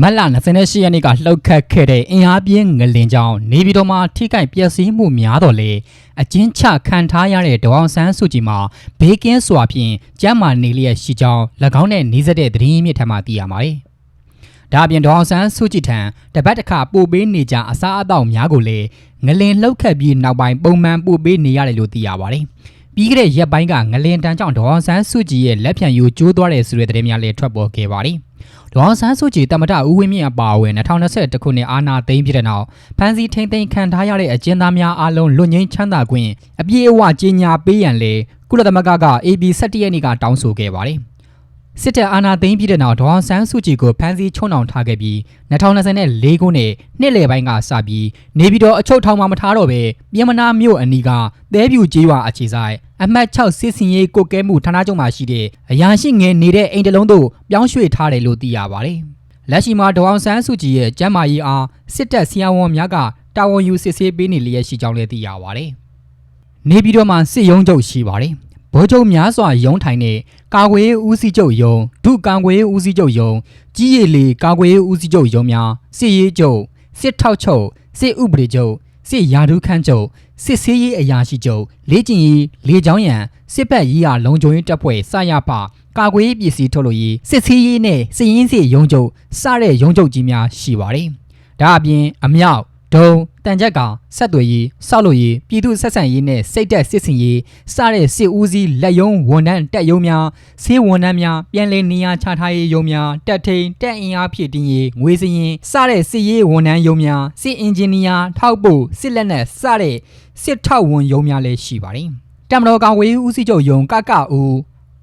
မတ်လ28ရက်နေ့ကလှုပ်ခတ်ခဲ့တဲ့အင်အားပြင်းငလင်ကြောင့်နေပြည်တော်မှာထိခိုက်ပျက်စီးမှုများတော့လေအကျဉ်းချခံထားရတဲ့ဒေါအောင်ဆန်းစုကြည်မှာဘေးကင်းစွာဖြင့်ကျမ်းမာနေလျက်ရှိကြောင်း၎င်းနဲ့နှီးစပ်တဲ့သတင်းမြစ်ထံမှသိရပါတယ်။ဒါအပြင်ဒေါအောင်ဆန်းစုကြည်ထံတပတ်တစ်ခါပို့ပေးနေကြအစားအသောက်များကိုလည်းငလင်လှုပ်ခတ်ပြီးနောက်ပိုင်းပုံမှန်ပို့ပေးနေရတယ်လို့သိရပါတယ်။ပြီးခဲ့တဲ့ရက်ပိုင်းကငလင်တန်းကြောင့်ဒေါအောင်ဆန်းစုကြည်ရဲ့လက်ဖြံယူကျိုးသွားတယ်ဆိုတဲ့သတင်းများလည်းထွက်ပေါ်ခဲ့ပါတယ်။ ဒေါအောင်ဆန်းစုကြည်တမတဦးဝင်းမြင့်အပါအဝင်2021ခုနှစ်အာဏာသိမ်းပြီးတဲ့နောက်ဖမ်းဆီးထိန်းသိမ်းခံထားရတဲ့အကျဉ်းသားများအားလုံးလွတ်ငြိမ်းချမ်းသာခွင့်အပြည့်အဝကြီးညာပေးရန်လေကုလသမဂ္ဂက AB 17ရက်နေ့ကတောင်းဆိုခဲ့ပါတယ်။စစ်တပ်အာဏာသိမ်းပြီးတဲ့နောက်ဒေါအောင်ဆန်းစုကြည်ကိုဖမ်းဆီးချုံနှောင်ထားခဲ့ပြီး2024ခုနှစ်နှစ်လယ်ပိုင်းကစပြီးနေပြည်တော်အချုပ်ထောင်မှာမထားတော့ပဲပြည်မနာမြို့အနီးကသဲပြူကျေးရွာအခြေဆိုင် အမှတ်6စစ်စင်ရေးကိုကဲမှုဌာနချုပ်မှာရှိတဲ့အရာရှိငယ်နေတဲ့အိမ်တလုံးတို့ပြောင်းရွှေ့ထားတယ်လို့သိရပါတယ်။လက်ရှိမှာဒေါအောင်ဆန်းစုကြည်ရဲ့ကျမ်းမာရေးအားစစ်တပ်ဆီယဝန်များကတာဝန်ယူစစ်ဆေးပေးနေလျက်ရှိကြောင်းလည်းသိရပါတယ်။နေပြည်တော်မှာစစ်ရုံးချုပ်ရှိပါတယ်။ဗိုလ်ချုပ်များစွာရုံးထိုင်တဲ့ကာကွယ်ရေးဦးစီးချုပ်ရုံးဒုကာကွယ်ရေးဦးစီးချုပ်ရုံးကြီးရည်လီကာကွယ်ရေးဦးစီးချုပ်ရုံးများစစ်ရေးချုပ်စစ်ထောက်ချုပ်စစ်ဥပဒေချုပ်စစ်ရာထူးခန့်ချုပ် စစ်ဆေးရေးအရာရှိချုပ်လေ့ကျင့်ရေးလေကြောင်းရန်စစ်ဘက်ရေးရာလုံခြုံရေးတပ်ဖွဲ့စရဖကာကွယ်ရေးပစ္စည်းထုတ်လုပ်ရေးစစ်ဆေးရေးနဲ့စစ်ရင်းစစ်ရုံးချုပ်စတဲ့ရုံးချုပ်ကြီးများရှိပါတယ်။ဒါအပြင်အမြောက်ဒုံ တန်ချက်ကဆက်သွယ်ရေးစောက်လို့ရေးပြည်သူဆက်ဆံရေးနဲ့စိတ်သက်စစ်စင်ရေးစတဲ့စစ်ဦးစီးလက်ယုံဝန်ထမ်းတက်ယုံများဆေးဝန်ထမ်းများပြန်လည်နေရာချထားရေးယုံများတက်ထိန်တက်အင်အားဖြည့်တင်းရေးငွေစရင်စတဲ့စစ်ရေးဝန်ထမ်းယုံများစစ်အင်ဂျင်နီယာထောက်ပို့စစ်လက်နက်စတဲ့စစ်ထောက်ဝန်ယုံများလည်းရှိပါတယ်တမတော်ကာကွယ်ရေးဦးစီးချုပ်ယုံကကဦး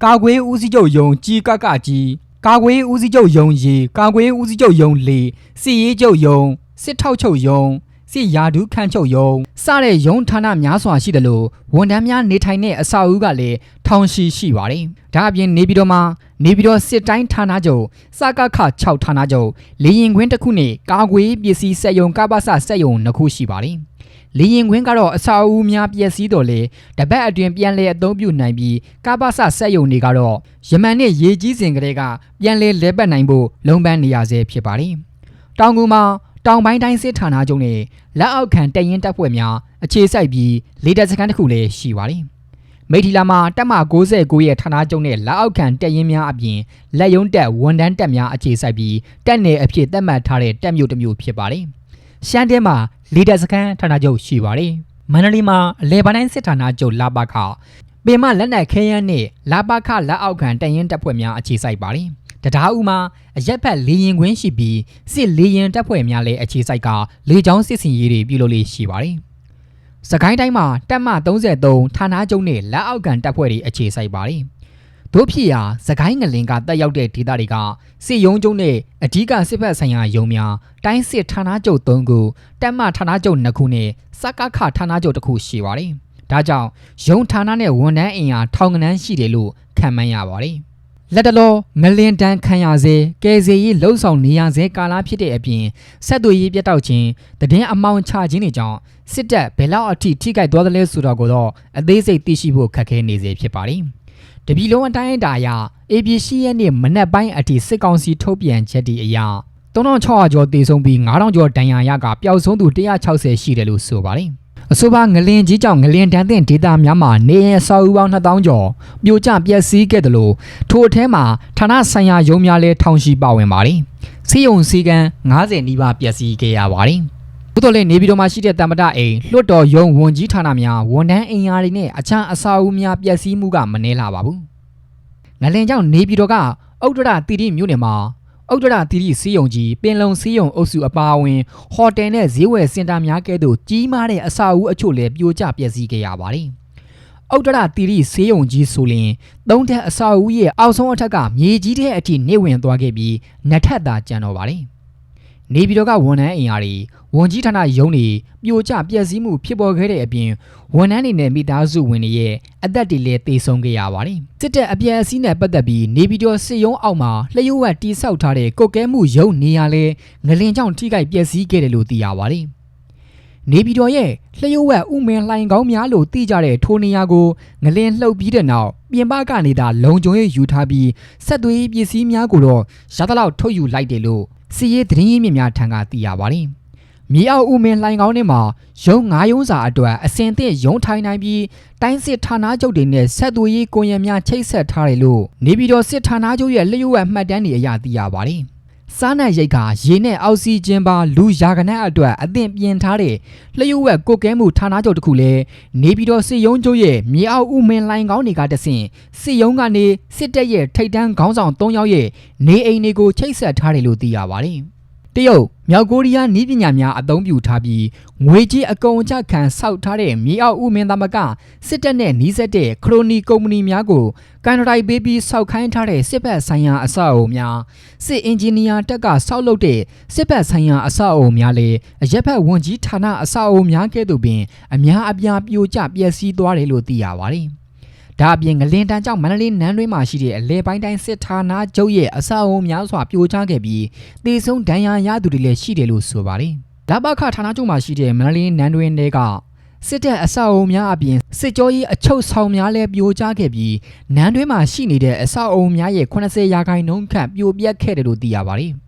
ကာကွယ်ရေးဦးစီးချုပ်ယုံကြီးကကကြီးကာကွယ်ရေးဦးစီးချုပ်ယုံရီကာကွယ်ရေးဦးစီးချုပ်ယုံလေစစ်ရေးချုပ်ယုံစစ်ထောက်ချုပ်ယုံ စစ်ရာဒူးခန့်ချုပ်ယုံစတဲ့ယုံဌာနများစွာရှိတယ်လို့ဝန်ထမ်းများနေထိုင်တဲ့အဆောက်အဦကလည်းထောင်ရှိရှိပါတယ်။ဒါအပြင်နေပြည်တော်မှာနေပြည်တော်စစ်တိုင်းဌာနချုပ်စကခ6ဌာနချုပ်လေရင်ခွင်းတစ်ခုနဲ့ကာကွယ်ပစ္စည်းစက်ယုံကပ္ပစစက်ယုံနှစ်ခုရှိပါတယ်။လေရင်ခွင်းကတော့အဆောက်အဦများပျက်စီးတော်လေတပတ်အတွင်းပြန်လည်အသုံးပြုနိုင်ပြီးကပ္ပစစက်ယုံတွေကတော့ယမန်နဲ့ရေကြီးစဉ်ကလေးကပြန်လည်လဲပတ်နိုင်ဖို့လုံးပန်းနေရဆဲဖြစ်ပါတယ်။တောင်ကူမှာ တောင်ပိုင်းတိုင်းစစ်ဌာနချုပ်နဲ့လက်အောက်ခံတရင်တပ်ဖွဲ့များအခြေစိုက်ပြီးလေတပ်စခန်းတစ်ခုလည်းရှိပါတယ်။မိထီလာမှာတပ်မ69ရဲ့ဌာနချုပ်နဲ့လက်အောက်ခံတရင်များအပြင်လက်ယုံတပ်ဝန်တန်းတပ်များအခြေစိုက်ပြီးတပ်နယ်အဖြစ်သတ်မှတ်ထားတဲ့တပ်မျိုးတစ်မျိုးဖြစ်ပါတယ်။ရှမ်းတဲမှာလေတပ်စခန်းဌာနချုပ်ရှိပါတယ်။မန္တလေးမှာအလဲပိုင်းတိုင်းစစ်ဌာနချုပ်လာပါခပင်မလက်နက်ခဲယမ်းနဲ့လာပါခလက်အောက်ခံတရင်တပ်ဖွဲ့များအခြေစိုက်ပါတယ်။ တရားဥမှာအရက်ဖက်လေရင်ခွင်းရှိပြီးစစ်လေရင်တပ်ဖွဲ့များလည်းအခြေစိုက်ကလေကြောင်းစစ်စင်ရေးတွေပြုလုပ်လေးရှိပါတယ်။စကိုင်းတိုင်းမှာတပ်မ33ဌာနချုပ်နဲ့လက်အောက်ကန်တပ်ဖွဲ့တွေအခြေစိုက်ပါတယ်။တို့ဖြစ်ရာစကိုင်းငလင်ကတက်ရောက်တဲ့ဒေသတွေကစစ်ရုံးချုပ်နဲ့အဓိကစစ်ဖက်ဆိုင်ရာရုံးများတိုင်းစစ်ဌာနချုပ်3ခုတပ်မဌာနချုပ်2ခုနဲ့စကခဌာနချုပ်1ခုရှိပါတယ်။ဒါကြောင့်ရုံးဌာနနဲ့ဝန်ထမ်းအင်အားထောင်ကနန်းရှိတယ်လို့ခံမှန်းရပါတယ်။ လက်တလောငလင်တန်းခံရစေကယ်ဆယ်ရေးလှုပ်ဆောင်နေရစေကာလဖြစ်တဲ့အပြင်ဆက်သွယ်ရေးပြတ်တောက်ခြင်းတည်င်းအမောင်ချခြင်းတွေကြောင့်စစ်တပ်ဘယ်လောက်အထိထိခိုက်သွားသလဲဆိုတော့ကိုတော့အသေးစိတ်သိရှိဖို့ခက်ခဲနေစေဖြစ်ပါတယ်။တပြီလုံးအတိုင်းအတာအရ AB ရှိရဲ့နေ့မနက်ပိုင်းအထိစစ်ကောင်စီထုတ်ပြန်ချက်ဒီအရာ3600ကျော်တည်ဆုံးပြီး9000ကျော်ဒဏ်ရာရကပျောက်ဆုံးသူ160ရှိတယ်လို့ဆိုပါတယ်။ အဆိုပါငလင်ကြီးကြောင့်ငလင်တန်းတဲ့ဒေသများမှာနေရဆောက်ဦးပေါင်း2000ကျော်ပြိုကျပျက်စီးခဲ့တယ်လို့ထိုအထဲမှာဌာနဆိုင်ရာရုံးများလည်းထောင်ရှိပါဝင်ပါတယ်။စီယုံစီကံ90နီးပါးပျက်စီးခဲ့ရပါတယ်။ဘုတော်လည်းနေပြည်တော်မှာရှိတဲ့တမတအိမ်လွတ်တော်ရုံးဝန်ကြီးဌာနများဝန်ထမ်းအင်အားတွေနဲ့အခြားအဆောက်အဦများပျက်စီးမှုကမနှဲလာပါဘူး။ငလင်ကြောင့်နေပြည်တော်ကဥဒ္ဒရတီတိမြို့နယ်မှာ ဥဒ္ဒရာတီရီစီးယုံကြီးပင်လုံစီးယုံအုပ်စုအပါအဝင်ဟိုတယ်နဲ့ဈေးဝယ်စင်တာများကဲ့သို့ကြီးမားတဲ့အဆောက်အဦအချို့လည်းပြိုကျပျက်စီးခဲ့ရပါတယ်။ဥဒ္ဒရာတီရီဆေးရုံကြီးဆိုရင်သုံးထက်အဆောက်အဦရဲ့အောက်ဆုံးအထက်ကမြေကြီးတဲ့အထိနေဝင်သွားခဲ့ပြီးနှစ်ထပ်သာကျန်တော့ပါတယ်။ နေပြည်တော်ကဝန်ထမ်းအင်အားတွေဝန်ကြီးဌာနရုံးတွေပြိုကျပျက်စီးမှုဖြစ်ပေါ်ခဲ့တဲ့အပြင်ဝန်ထမ်းတွေနဲ့မိသားစုဝင်တွေရဲ့အသက်တွေလည်းသေဆုံးခဲ့ရပါတယ်။စစ်တပ်အပြည့်အစည်းနဲ့ပတ်သက်ပြီးနေပြည်တော်စစ်ရုံးအောက်မှာလျှို့ဝှက်တိစောက်ထားတဲ့ကုတ်ကဲမှုရုံနေရာလဲငလင်ကြောင့်ထိခိုက်ပျက်စီးခဲ့တယ်လို့သိရပါတယ်။နေပြည်တော်ရဲ့လျှို့ဝှက်ဥမင်လှိုင်ကောင်းများလို့သိကြတဲ့ထိုနေရာကိုငလင်လှုပ်ပြီးတဲ့နောက်ပြင်ပကနေသာလုံခြုံရေးယူထားပြီးဆက်သွေးပစ္စည်းများကိုတော့ရသလောက်ထုတ်ယူလိုက်တယ်လို့ စီရေးသတင်းရင်းမြစ်များထံကသိရပါတယ်။မြေအောက်ဦးမင်းလှိုင်ကောင်းထဲမှာရုံငါးရုံးစာအတွက်အစင်သင့်ရုံထိုင်နိုင်ပြီးတိုင်းစစ်ဌာနချုပ်တွေနဲ့ဆက်သွယ်ရေးကွန်ရက်များချိတ်ဆက်ထားတယ်လို့နေပြည်တော်စစ်ဌာနချုပ်ရဲ့လျှို့ဝှက်မှတ်တမ်းတွေအရသိရပါတယ်။ စားနပ်ရိက္ခာရေနဲ့အောက်ဆီဂျင်ပါလူရာခဏအတွက်အသင့်ပြင်ထားတဲ့လျှို့ဝှက်ကုတ်ကဲမှုဌာနချုပ်တစ်ခုလည်းနေပြည်တော်စစ်ရုံးချုပ်ရဲ့မြေအောက်ဦးမင်းလှိုင်ကောင်းတွေကတဆင့်စစ်ရုံးကနေစစ်တပ်ရဲ့ထိတ်တန်းခေါင်းဆောင်၃ယောက်ရဲ့နေအိမ်တွေကိုချိတ်ဆက်ထားတယ်လို့သိရပါတယ်။ တရုတ်မြောက်ကိုရီးယားနီးပညာများအသုံးပြုထားပြီးငွေကြေးအကုန်အကျခံဆောက်ထားတဲ့မြေအောက်ဦးမင်းသမကစစ်တပ်နဲ့နှီးစက်တဲ့ခရိုနီကုမ္ပဏီများကိုကန်ထရိုက်ပေးပြီးဆောက်ခိုင်းထားတဲ့စစ်ဘက်ဆိုင်ရာအဆောက်အအုံများစစ်အင်ဂျင်နီယာတက်ကဆောက်လုပ်တဲ့စစ်ဘက်ဆိုင်ရာအဆောက်အအုံများလည်းအရက်ဘက်ဝန်ကြီးဌာနအဆောက်အအုံများကဲ့သို့ပင်အများအပြားပြိုကျပျက်စီးသွားတယ်လို့သိရပါတယ်။ ဒါအပြင်ငလင်တန်းကြောင့်မန္တလေးနန်းတွင်းမှာရှိတဲ့အလဲပိုင်းတိုင်းစစ်ဌာနချုပ်ရဲ့အဆောက်အအုံများစွာပြိုကျခဲ့ပြီးတေဆုံးဒဏ်ရာရသူတွေလည်းရှိတယ်လို့ဆိုပါတယ်။ဒါဘခဌာနချုပ်မှာရှိတဲ့မန္တလေးနန်းတွင်းတွေကစစ်တပ်အဆောက်အအုံများအပြင်စစ်ကြောရေးအချုပ်ဆောင်များလည်းပြိုကျခဲ့ပြီးနန်းတွင်းမှာရှိနေတဲ့အဆောက်အအုံများရဲ့80ရာခိုင်နှုန်းခန့်ပြိုပျက်ခဲ့တယ်လို့သိရပါတယ်။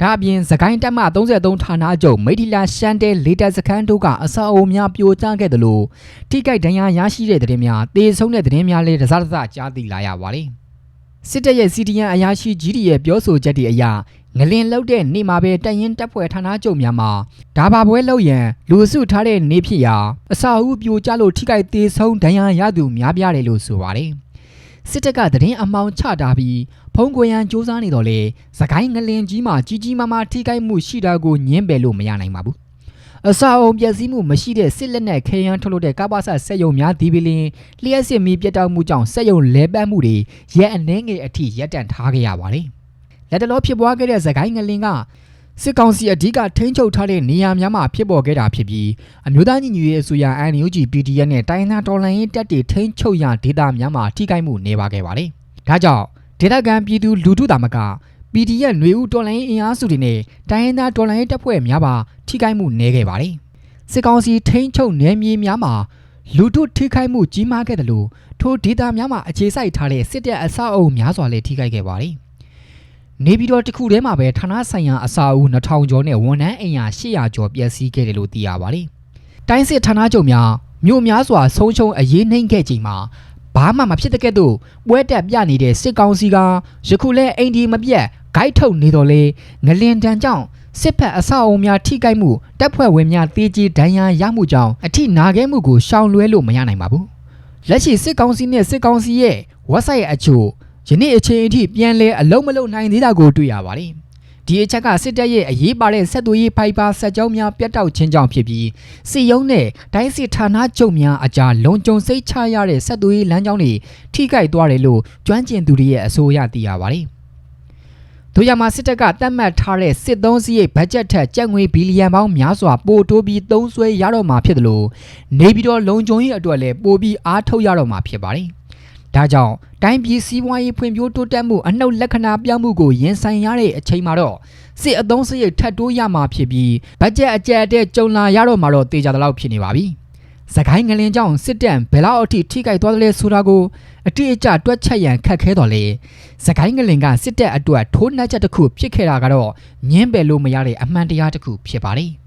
ဒါအပြင်သခိုင်းတက်မ33ဌာနချုပ်မိထီလာရှန်တဲလေတာစခန်းတို့ကအဆောက်အုံများပြိုကျခဲ့တယ်လို့ထိကြိုက်ဒဏ်ရာရရှိတဲ့သတင်းများတေဆုံးတဲ့သတင်းများလည်းတစားတစားကြားသိလာရပါတယ်။စစ်တပ်ရဲ့ CDN အရာရှိကြီးတွေရဲ့ပြောဆိုချက်တွေအရငလင်လောက်တဲ့နေမှာပဲတရင်တပ်ဖွဲ့ဌာနချုပ်များမှာဒါဘာပွဲလောက်ရန်လူစုထားတဲ့နေဖြစ်ရာအစာအုပ်ပြိုကျလို့ထိကြိုက်သေးဆုံးဒဏ်ရာရသူများပြားတယ်လို့ဆိုပါတယ်။ စစ်တပ်ကသတင်းအမောင်ချတာပြီးဖုံးကွယ်ရန်စ조사နေတော့လေသခိုင်းငလင်ကြီးမှာကြီးကြီးမားမားထိခိုက်မှုရှိတာကိုညင်းပယ်လို့မရနိုင်ပါဘူးအစာအုံပျက်စီးမှုမရှိတဲ့စစ်လက်နက်ခဲယမ်းထုတ်လုပ်တဲ့ကပ္ပစစက်ယုံများဒီပီလင်လျှက်စစ်မီပြတ်တောက်မှုကြောင့်စက်ယုံလဲပတ်မှုတွေရဲအနှဲငယ်အထိရပ်တန့်ထားခဲ့ရပါတယ်လက်တလောဖြစ်ပွားခဲ့တဲ့သခိုင်းငလင်က စစ်ကောင်စီအဓိကထိန်းချုပ်ထားတဲ့နေရာများမှာဖြစ်ပေါ်ခဲ့တာဖြစ်ပြီးအမျိုးသားညီညွတ်ရေးအစိုးရ NUG PDF နဲ့တိုင်းသားတော်လှန်ရေးတပ်တွေထိန်းချုပ်ရာဒေသများမှာထိခိုက်မှုနေပါခဲ့ပါတယ်။ဒါကြောင့်ဒေသခံပြည်သူလူထုတာမက PDF ຫນွေဦးတော်လှန်ရေးအင်အားစုတွေနဲ့တိုင်းသားတော်လှန်ရေးတပ်ဖွဲ့များပါထိခိုက်မှုနေခဲ့ပါတယ်။စစ်ကောင်စီထိန်းချုပ်နယ်မြေများမှာလူထုထိခိုက်မှုကြီးမားခဲ့တယ်လို့ထိုဒေသများမှာအခြေစိုက်ထားတဲ့စစ်တပ်အဆောက်အအုံများစွာလည်းထိခိုက်ခဲ့ပါတယ်။ နေပြည်တော်တစ်ခုထဲမှာပဲဌာနဆိုင်ရာအစာအုပ်2000ကျော်နဲ့ဝန်ထမ်းအိမ်ယာ800ကျော်ပျက်စီးခဲ့တယ်လို့သိရပါတယ်။တိုင်းစစ်ဌာနချုပ်များမြို့များစွာဆုံးရှုံးအရေးနှိမ့်ခဲ့ချိန်မှာဘာမှမဖြစ်တဲ့ကဲ့သို့ပွဲတက်ပြနေတဲ့စစ်ကောင်စီကယခုလဲအိမ်ဒီမပြတ်ဂိုက်ထုတ်နေတော်လေငလင်တန်ကြောင့်စစ်ဖက်အဆောက်အုံများထိခိုက်မှုတပ်ဖွဲ့ဝင်များတေးကြီးဒဏ်ရာရမှုကြောင့်အထိနာခဲ့မှုကိုရှောင်လွှဲလို့မရနိုင်ပါဘူး။လက်ရှိစစ်ကောင်စီနဲ့စစ်ကောင်စီရဲ့ website အချို့ ယနေ့အချိန်အထိပြန်လဲအလုံးမလုံးနိုင်သေးတာကိုတွေ့ရပါတယ်။ဒီအချက်ကစစ်တပ်ရဲ့အရေးပါတဲ့ဆက်သွယ်ရေးဖိုက်ဘာဆက်ကြောင်းများပြတ်တောက်ခြင်းကြောင့်ဖြစ်ပြီးစစ်ရုံးနဲ့တိုင်းစစ်ဌာနချုပ်များအကြားလုံခြုံစိတ်ချရတဲ့ဆက်သွယ်ရေးလမ်းကြောင်းတွေထိခိုက်သွားတယ်လို့ကျွမ်းကျင်သူတွေရဲ့အဆိုအရသိရပါတယ်။တို့ရမှာစစ်တပ်ကတတ်မှတ်ထားတဲ့စစ်သုံးစည်းရဲ့ဘတ်ဂျက်ထက်ကျပ်ငွေဘီလီယံပေါင်းများစွာပိုတိုးပြီးသုံးစွဲရတော့မှာဖြစ်တယ်လို့နေပြည်တော်လုံခြုံရေးအတွက်လည်းပိုပြီးအားထုတ်ရတော့မှာဖြစ်ပါတယ်။ ဒါကြောင့်တိုင်းပြည်စီးပွားရေးဖွံ့ဖြိုးတိုးတက်မှုအနှုတ်လက္ခဏာပြောင်းမှုကိုရင်ဆိုင်ရတဲ့အချိန်မှာတော့စစ်အသုံးစရိတ်ထပ်တိုးရမှာဖြစ်ပြီးဘတ်ဂျက်အကျက်အတဲ့ကြုံလာရတော့မှာတော့တေချာတလောက်ဖြစ်နေပါပြီ။စကိုင်းငလင်ကြောင့်စစ်တပ်ဘယ်လောက်အထိထိခိုက်သွားတယ်လဲဆိုတာကိုအတိအကျတွက်ချက်ရန်ခက်ခဲတော်လေစကိုင်းငလင်ကစစ်တပ်အတွက်ထိုးနှက်ချက်တစ်ခုဖြစ်ခဲ့တာကတော့ညင်းပယ်လို့မရတဲ့အမှန်တရားတစ်ခုဖြစ်ပါလေ။